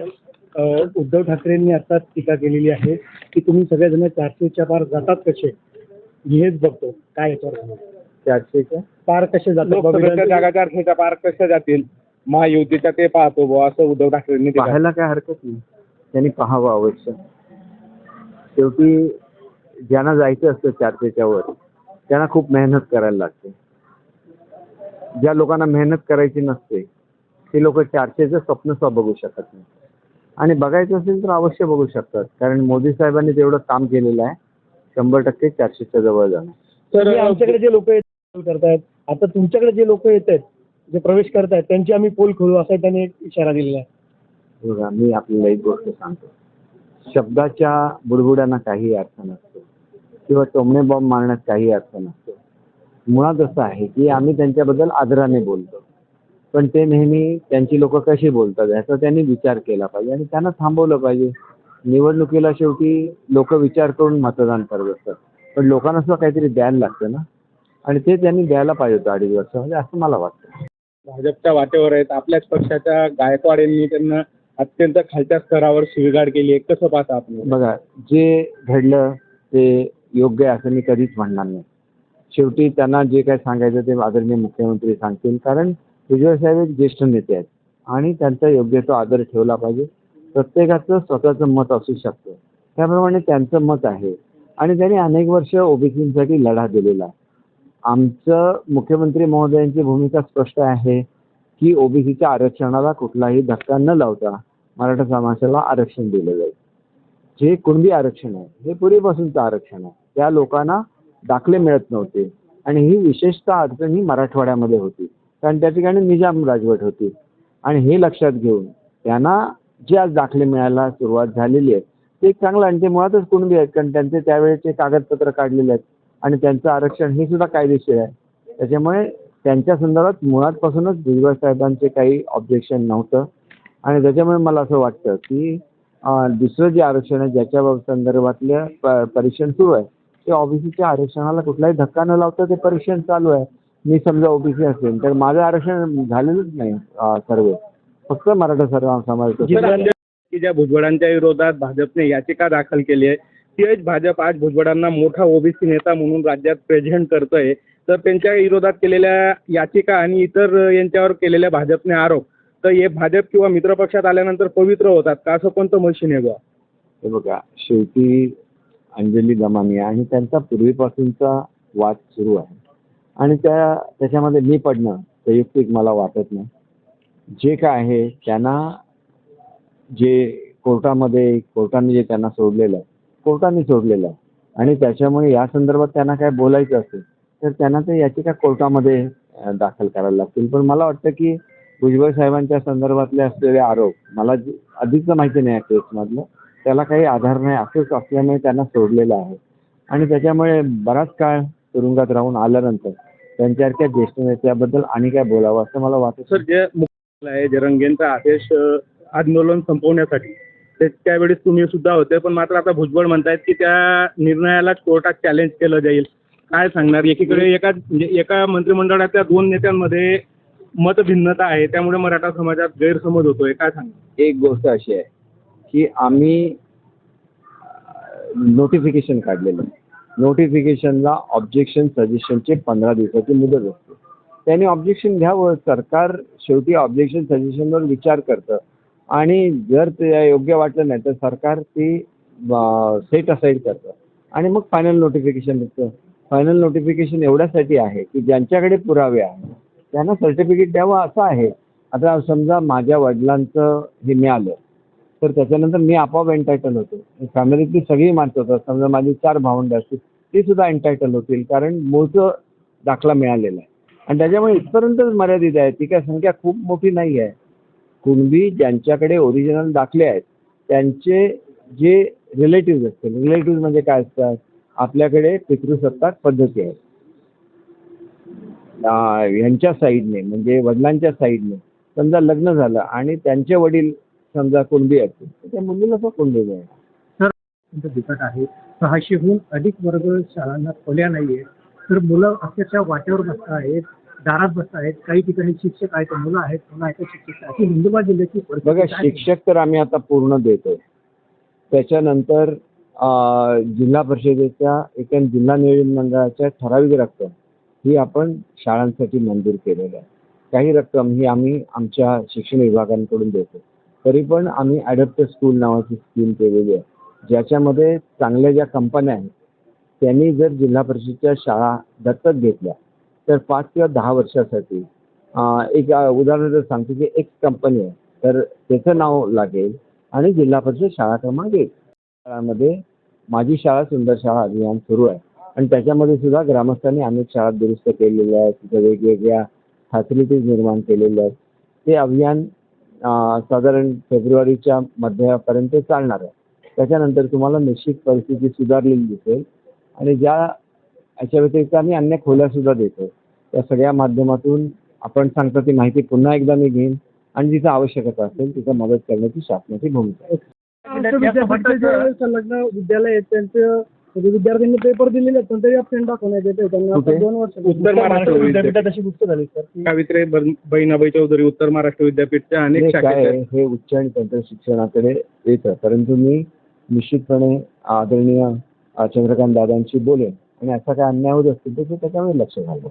अ, उद्धव ठाकरेंनी आता टीका केलेली आहे की तुम्ही सगळेजण चारशेच्या पार जातात कसे? मी हेच बघतो. काय याच्यावर? चारशेच्या? पार कसे जातात? लोकसभेच्या? जागा चारशेच्या पार कशा जातील? महायुतीच्या ते पाहतो बुवा असं उद्धव ठाकरेंनी ते पाहायला काय हरकत नाही. त्यांनी पाहावं अवश्य. शेवटी ज्यांना जायचं असतं चारशेच्या वर त्यांना खूप मेहनत करायला लागते. ज्या लोकांना मेहनत करायची नसते ते लोक चारशेचं स्वप्न सुद्धा बघू शकत नाही. आणि बघायचं असेल तर अवश्य बघू शकतात. कारण मोदी साहेबांनी तेवढं काम केलेलं आहे. शंभर टक्के चारशेच्या जवळ जाणं तर तर आमच्याकडे जे लोक करतायत आता तुमच्याकडे जे लोक येत आहेत जे प्रवेश करतायत त्यांची आम्ही पोल खोलू असा त्यांनी एक इशारा दिलेला आहे. बघा मी आपल्याला एक गोष्ट सांगतो. शब्दाच्या बुडबुड्यांना काही अर्थ नसतो. किंवा टोमणे बॉम्ब मारण्यात काही अर्थ नसतो. मुळात असं आहे की आम्ही त्यांच्याबद्दल आदराने बोलतो. पण ते नेहमी त्यांची लोक कशी बोलतात याचा त्यांनी विचार केला पाहिजे आणि त्यांना थांबवलं पाहिजे. निवडणुकीला शेवटी लोक विचार करून मतदान करत असतात पण लोकांना सुद्धा काहीतरी द्यायला लागतं ना. आणि ते त्यांनी द्यायला पाहिजे होतं अडीच वर्षामध्ये असं मला वाटतं. भाजपच्या वाटेवर आहेत. आपल्याच पक्षाच्या गायकवाड यांनी त्यांना अत्यंत खालच्या स्तरावर शिवीगाळ केली आहे. कसं पाहता आपण? बघा जे घडलं ते योग्य आहे असं मी कधीच म्हणणार नाही. शेवटी त्यांना जे काय सांगायचं ते आदरणीय मुख्यमंत्री सांगतील. कारण साहेब एक ज्येष्ठ नेते आहेत. आणि त्यांचा योग्य तो आदर ठेवला पाहिजे. प्रत्येकाचं स्वतःचं मत असू शकतं. त्याप्रमाणे त्यांचं मत आहे. आणि त्यांनी अनेक वर्ष ओबीसीसाठी लढा दिलेला आहे. आमचं मुख्यमंत्री महोदयांची भूमिका स्पष्ट आहे की ओबीसीच्या आरक्षणाला कुठलाही धक्का न लावता मराठा समाजाला आरक्षण दिलं जाईल. जे कुणबी आरक्षण आहे हे पूर्वीपासूनचं आरक्षण आहे. त्या लोकांना दाखले मिळत नव्हते. आणि ही विशेषतः अडचण ही मराठवाड्यामध्ये होती. कारण त्या ठिकाणी निजाम राजवट होती. आणि हे लक्षात घेऊन त्यांना जे आज दाखले मिळायला सुरुवात झालेली आहे ते एक चांगलं आणि ते मुळातच कुणबी आहेत कारण त्यांचे त्यावेळेचे कागदपत्र काढलेले आहेत. आणि त्यांचं आरक्षण हे सुद्धा कायदेशीर आहे. त्याच्यामुळे त्यांच्या संदर्भात मुळातपासूनच भुजबळ साहेबांचे काही ऑब्जेक्शन नव्हतं. आणि त्याच्यामुळे मला असं वाटतं की दुसरं जे आरक्षण आहे ज्याच्या बाब- संदर्भातलं प परीक्षण सुरू आहे ते ओबीसीच्या आरक्षणाला कुठलाही धक्का न लावता ते परीक्षण चालू आहे. मी समजा ओबीसी असेल तर माझं आरक्षण झालेलंच नाही सर्व. फक्त मराठा सर्व की ज्या भुजबळांच्या विरोधात भाजपने याचिका दाखल केली आहे तेच भाजप आज भुजबळांना मोठा ओबीसी नेता म्हणून राज्यात प्रेझेंट करतोय. तर त्यांच्या विरोधात केलेल्या याचिका आणि इतर यांच्यावर केलेल्या भाजपने आरोप तर हे भाजप किंवा मित्रपक्षात आल्यानंतर पवित्र होतात का? असं कोणतं मशीन आहे बुवा? हे बघा शेवटी अंजली दमानिया आणि त्यांचा पूर्वीपासूनचा वाद सुरू आहे. आणि त्या त्याच्यामध्ये मी पडणं संयुक्तिक मला वाटत नाही. जे काय आहे त्यांना जे कोर्टामध्ये कोर्टाने जे त्यांना सोडलेलं आहे कोर्टाने सोडलेलं आहे आणि त्याच्यामुळे या संदर्भात त्यांना काय बोलायचं असेल तर त्यांना ते याचिका कोर्टामध्ये दाखल करायला लागतील. पण मला वाटतं की भुजबळ साहेबांच्या संदर्भातले असलेले आरोप मला जे- अधिकचं माहिती नाही या केसमधलं त्याला काही आधार नाही असंच असल्यामुळे त्यांना सोडलेलं आहे. आणि त्याच्यामुळे बराच काळ तुरुंगात राहून आल्यानंतर त्यांच्यासारख्या ज्येष्ठ नेत्याबद्दल आणि काय बोलावं असं मला वाटत सर जे मुख्य आहे जरंगेंचा आदेश अ, आंदोलन संपवण्यासाठी ते त्यावेळेस तुम्ही सुद्धा होते पण मात्र आता भुजबळ म्हणतायत की त्या निर्णयाला कोर्टात चॅलेंज केलं जाईल. काय सांगणार? एकीकडे एका म्हणजे एका मंत्रिमंडळाच्या दोन नेत्यांमध्ये मतभिन्नता आहे त्यामुळे मराठा समाजात गैरसमज होतोय. काय सांगणार? एक गोष्ट अशी आहे की आम्ही नोटिफिकेशन काढलेलं नोटिफिकेशनला ऑब्जेक्शन सजेशनचे पंधरा दिवसाची मुदत असते. त्याने ऑब्जेक्शन घ्यावं सरकार शेवटी ऑब्जेक्शन सजेशनवर विचार करतं. आणि जर ते योग्य वाटलं नाही तर सरकार ते सेट असाईड करतं. आणि मग फायनल नोटिफिकेशन देतं. फायनल नोटिफिकेशन एवढ्यासाठी आहे की ज्यांच्याकडे पुरावे आहेत त्यांना सर्टिफिकेट द्यावं असं आहे. आता समजा माझ्या वडिलांचं हे मिळालं. तर त्याच्यानंतर मी आपोआप एन्टायटल होतो. फॅमिलीतली सगळी माणसं होतात. समजा माझी चार भावंड असतील ती सुद्धा एन्टायटल होतील कारण मूळचं दाखला मिळालेला आहे. आणि त्याच्यामुळे इथपर्यंतच मर्यादित आहे. ती काय संख्या खूप मोठी नाही आहे. कुणबी ज्यांच्याकडे ओरिजिनल दाखले आहेत त्यांचे जे रिलेटिव्ह असतील रिलेटिव्ह म्हणजे काय असतात? आपल्याकडे पितृसत्ताक पद्धती आहेत. ह्यांच्या साईडने म्हणजे वडिलांच्या साईडने समजा लग्न झालं आणि त्यांचे वडील समजा कुणबी असतील तर त्या मुलीला सुद्धा कुणबी मिळेल त्यांचं बिकट आहे. सहाशेहून अधिक वर्ग शाळांना खोल्या नाहीये तर मुलं अक्षरशः वाटेवर बसत आहेत दारात बसत आहेत. काही ठिकाणी शिक्षक आहेत मुलं आहेत मुलं आहेत शिक्षक अशी नंदुरबार जिल्ह्याची बघा? शिक्षक तर आम्ही आता पूर्ण देतोय. त्याच्यानंतर जिल्हा परिषदेच्या एका जिल्हा नियोजन मंडळाच्या ठराविक रक्कम ही आपण शाळांसाठी मंजूर केलेली आहे. काही रक्कम ही आम्ही आमच्या शिक्षण विभागांकडून देतो तरी पण आम्ही ॲडप्टर स्कूल नावाची स्कीम केलेली आहे. ज्याच्यामध्ये चांगल्या ज्या कंपन्या आहेत त्यांनी जर जिल्हा परिषदच्या शाळा दत्तक घेतल्या तर पाच किंवा दहा वर्षासाठी एक उदाहरण जर सांगतो की एक कंपनी आहे तर त्याचं नाव लागेल आणि जिल्हा परिषद शाळा क्रमांक एक. शाळामध्ये माझी शाळा सुंदर शाळा अभियान सुरू आहे. आणि त्याच्यामध्ये सुद्धा ग्रामस्थांनी अनेक शाळा दुरुस्त केलेल्या आहेत तिथे वेगवेगळ्या फॅसिलिटीज निर्माण केलेल्या आहेत. ते अभियान साधारण फेब्रुवारीच्या मध्यापर्यंत चालणार आहे. त्याच्यानंतर तुम्हाला निश्चित परिस्थिती सुधारलेली दिसेल. आणि ज्या याच्या व्यतिरिक्त आम्ही अन्य खोल्यासुद्धा देतो. त्या सगळ्या माध्यमातून आपण सांगता ती माहिती पुन्हा एकदा मी घेईन. आणि जिथं आवश्यकता असेल तिथं मदत करण्याची शासनाची भूमिका आहे. विद्यालय त्यांचं म्हणजे विद्यार्थ्यांनी पेपर दिलेले आहेत पण तरी अपसेंट दाखवण्यात येते त्यांना आता? दोन वर्ष उत्तर महाराष्ट्र विद्यापीठात अशी गुप्त झाली सर. की सावित्री बन- बहिणाबाई चौधरी उत्तर महाराष्ट्र विद्यापीठच्या अनेक हे शाखेत काय आहेत. आहे, हे उच्च आणि तंत्र शिक्षणाकडे येतं. परंतु मी निश्चितपणे आदरणीय अ, चंद्रकांत दादांशी बोलेन. आणि असा काय अन्याय होत असतील तर ते त्याच्यामध्ये लक्ष घालतो